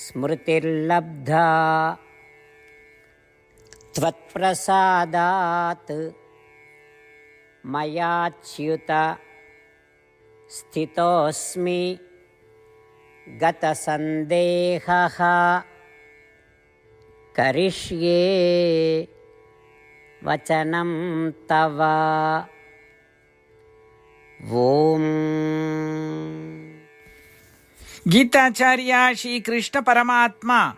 स्मृतिर्लब्धा त्वत्प्रसादात् मयाच्युत स्थितोऽस्मि गतसन्देहः करिष्ये वचनं तव ॐ கீதாச்சாரியா ஸ்ரீ கிருஷ்ண பரமாத்மா.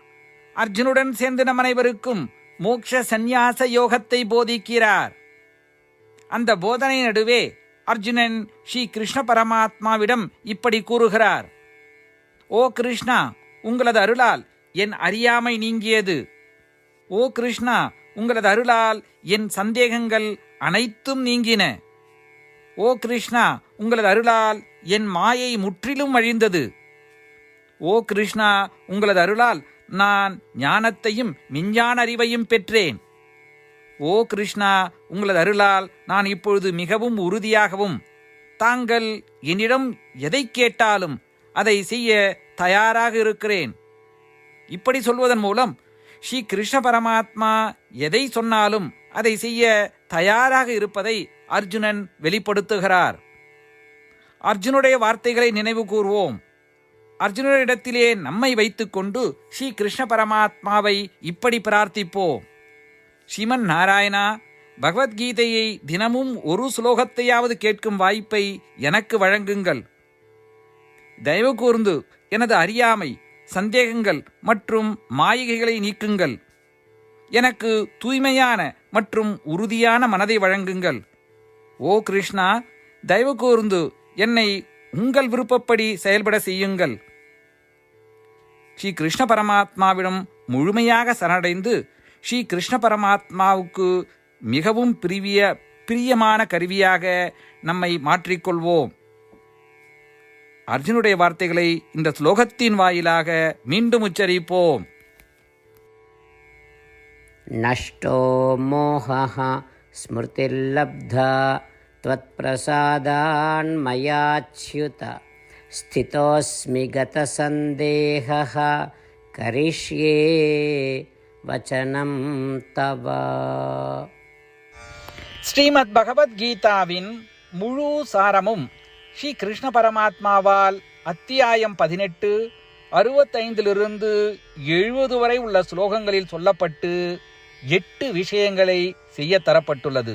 அர்ஜுனுடன் சேர்ந்து நம் அனைவருக்கும் மோக்ஷ சந்நியாச யோகத்தை போதிக்கிறார். அந்த போதனை நடுவே அர்ஜுனன் ஸ்ரீ கிருஷ்ண பரமாத்மாவிடம் இப்படி கூறுகிறார். ஓ கிருஷ்ணா உங்களது அருளால் என் அறியாமை நீங்கியது. ஓ கிருஷ்ணா உங்களது அருளால் என் சந்தேகங்கள் அனைத்தும் நீங்கின. ஓ கிருஷ்ணா உங்களது அருளால் என் மாயை முற்றிலும் அழிந்தது. ஓ கிருஷ்ணா உங்களது அருளால் நான் ஞானத்தையும் விஞ்ஞான அறிவையும் பெற்றேன். ஓ கிருஷ்ணா உங்களது அருளால் நான் இப்பொழுது மிகவும் உறுதியாகவும் தாங்கள் என்னிடம் எதை கேட்டாலும் அதை செய்ய தயாராக இருக்கிறேன். இப்படி சொல்வதன் மூலம் ஸ்ரீ கிருஷ்ண பரமாத்மா எதை சொன்னாலும் அதை செய்ய தயாராக இருப்பதை அர்ஜுனன் வெளிப்படுத்துகிறார். அர்ஜுனுடைய வார்த்தைகளை நினைவு கூர்வோம். அர்ஜுனரிடத்திலே நம்மை வைத்துக்கொண்டு ஸ்ரீ கிருஷ்ண பரமாத்மாவை இப்படி பிரார்த்திப்போம். ஸ்ரீமன் நாராயணா பகவத்கீதையை தினமும் ஒரு ஸ்லோகத்தையாவது கேட்கும் வாய்ப்பை எனக்கு வழங்குங்கள். தயவு கூர்ந்து எனது அறியாமை சந்தேகங்கள் மற்றும் மாயிகைகளை நீக்குங்கள். எனக்கு தூய்மையான மற்றும் உறுதியான மனதை வழங்குங்கள். ஓ கிருஷ்ணா தயவு கூர்ந்து என்னை உங்கள் விருப்பப்படி செயல்பட செய்யுங்கள். ஸ்ரீ கிருஷ்ண பரமாத்மாவிடம் முழுமையாக சரணடைந்து ஸ்ரீ கிருஷ்ண பரமாத்மாவுக்கு மிகவும் பிரிவிய பிரியமான கருவியாக நம்மை மாற்றிக்கொள்வோம் அர்ஜுனுடைய வார்த்தைகளை இந்த ஸ்லோகத்தின் வாயிலாக மீண்டும் உச்சரிப்போம் नष्टो मोहः स्मृतिर्लब्धा त्वत्प्रसादान्मयाच्युत स्थितोऽस्मि गतसन्देहः करिष्ये वचनं तव ஸ்ரீமத் பகவத்கீதாவின் முழு சாரமும் ஸ்ரீ கிருஷ்ண பரமாத்மாவால் அத்தியாயம் பதினெட்டு அறுபத்தைந்திலிருந்து எழுபது வரை உள்ள ஸ்லோகங்களில் சொல்லப்பட்டு எட்டு விஷயங்களை செய்ய தரப்பட்டுள்ளது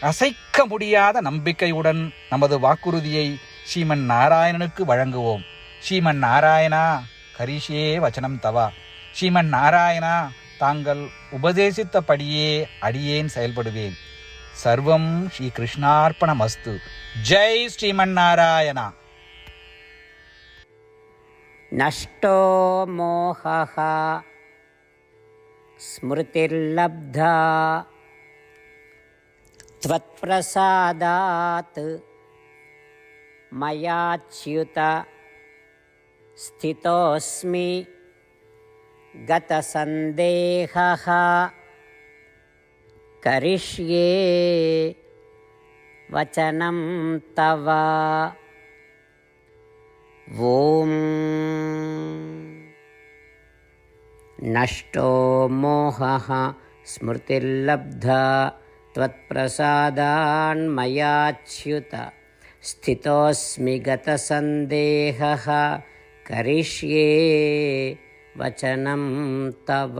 அசைக்க முடியாத நம்பிக்கையுடன் நமது வாக்குறுதியை ஸ்ரீமன் நாராயணனுக்கு வழங்குவோம். ஸ்ரீமன் நாராயணா கரிஷே வச்சனம் தவா. ஸ்ரீமன் நாராயணா தாங்கள் உபதேசித்தபடியே அடியேன் செயல்படுவேன். சர்வம் ஸ்ரீ கிருஷ்ணார்ப்பணமஸ்து. ஜெய் ஸ்ரீமன் நாராயணா. நஷ்டோ மோகா ஸ்மிருதிர்லப்தா. त्वत्प्रसादात् मयाच्युत स्थितोऽस्मि गतसन्देहः। करिष्ये वचनं तव। ॐ नष्टो मोहः स्मृतिर्लब्धा त्वत्प्रसादान्मयाच्युत स्थितोऽस्मि गतसन्देहः करिष्ये वचनं तव